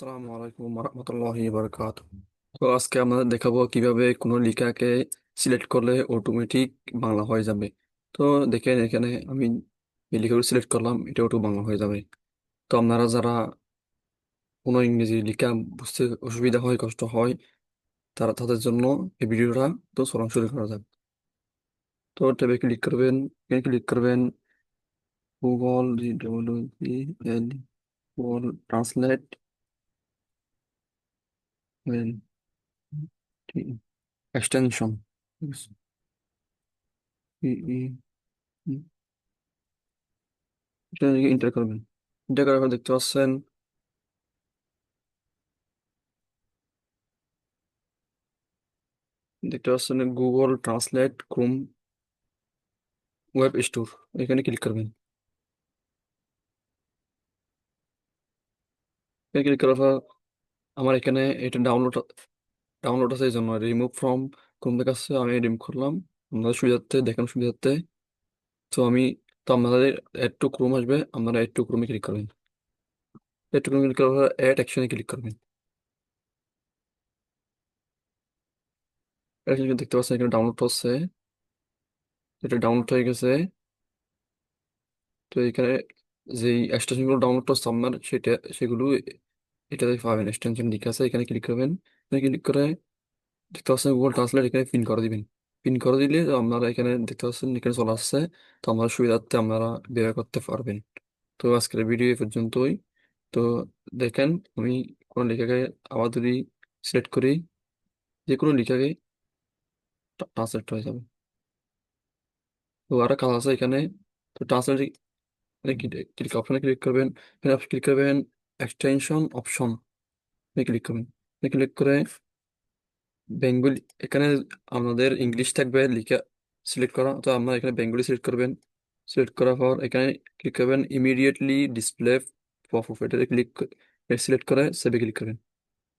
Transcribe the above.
আসসালামু আলাইকুম রহমতুল্লাহি বারকাত তো আজকে আমরা দেখাবো কীভাবে কোনো লেখাকে সিলেক্ট করলে অটোমেটিক বাংলা হয়ে যাবে। তো দেখেন এখানে আমি এই লেখাগুলো সিলেক্ট করলাম, এটা অটো বাংলা হয়ে যাবে। তো আপনারা যারা কোনো ইংরেজি লেখা বুঝতে অসুবিধা হয়, কষ্ট হয়, তারা তাদের জন্য এই ভিডিওটা তো চলন শুরু করা যাক। তো ট্যাবে ক্লিক করবেন, এখানে ক্লিক করবেন গুগল গুগল ট্রান্সলেট এক্সটেনশন এটা এন্টার করবেন এন্টার করার পর দেখতে পাচ্ছেন দেখতে পাচ্ছেন Google Translate Chrome web store এখানে ক্লিক করবেন ক্লিক করার পর আমার এখানে এটা ডাউনলোড ডাউনলোড আছে এই জন্য রিমুভ ফ্রম ক্রোম দেখাচ্ছে আমি রিমুভ করলাম। আপনাদের সুবিধার্থে, দেখানোর সুবিধার্থে। তো আমি, তো আপনাদের অ্যাড টু ক্রোম আসবে, আপনারা অ্যাড টু ক্রোমে ক্লিক করবেন। অ্যাড টু ক্রোমে ক্লিক করার অ্যাড অ্যাকশনে ক্লিক করবেন। দেখতে পাচ্ছেন এখানে ডাউনলোড হচ্ছে। এটা ডাউনলোড হয়ে গেছে। তো এখানে যেই এক্সটেনশনগুলো ডাউনলোড হচ্ছে আপনার, সেটা, সেগুলো এটাতে পাবেন এক্সটেনশন লিখে আছে, এখানে ক্লিক করবেন। এখানে ক্লিক করে দেখতে পাচ্ছেন গুগল ট্রান্সলেট এখানে পিন করে দিবেন। পিন করে দিলে আপনারা এখানে দেখতে পাচ্ছেন এখানে চলে আসছে। তো আমার সুবিধার্থে আপনারা ব্যবহার করতে পারবেন। তো আজকের ভিডিও এ পর্যন্তই। তো দেখেন, আমি কোনো লেখাকে আবার যদি সিলেক্ট করি, যে কোনো লেখাকে ট্রান্সলেট হয়ে যাবে। তো আরও কাজ আছে এখানে। তো ট্রান্সলেট ক্লিক অপশনে ক্লিক করবেন। ক্লিক করবেন। এক্সটেনশন অপশন এ ক্লিক করুন। এ ক্লিক করে বেঙ্গলি এখানে আমাদের ইংলিশ থাকবে, লিখা সিলেক্ট করা। তো আপনারা এখানে বেঙ্গলি সিলেক্ট করবেন। সিলেক্ট করার পর এখানে ক্লিক করবেন ইমিডিয়েটলি ডিসপ্লে এটাতে ক্লিক সিলেক্ট করে সেভে ক্লিক করবেন।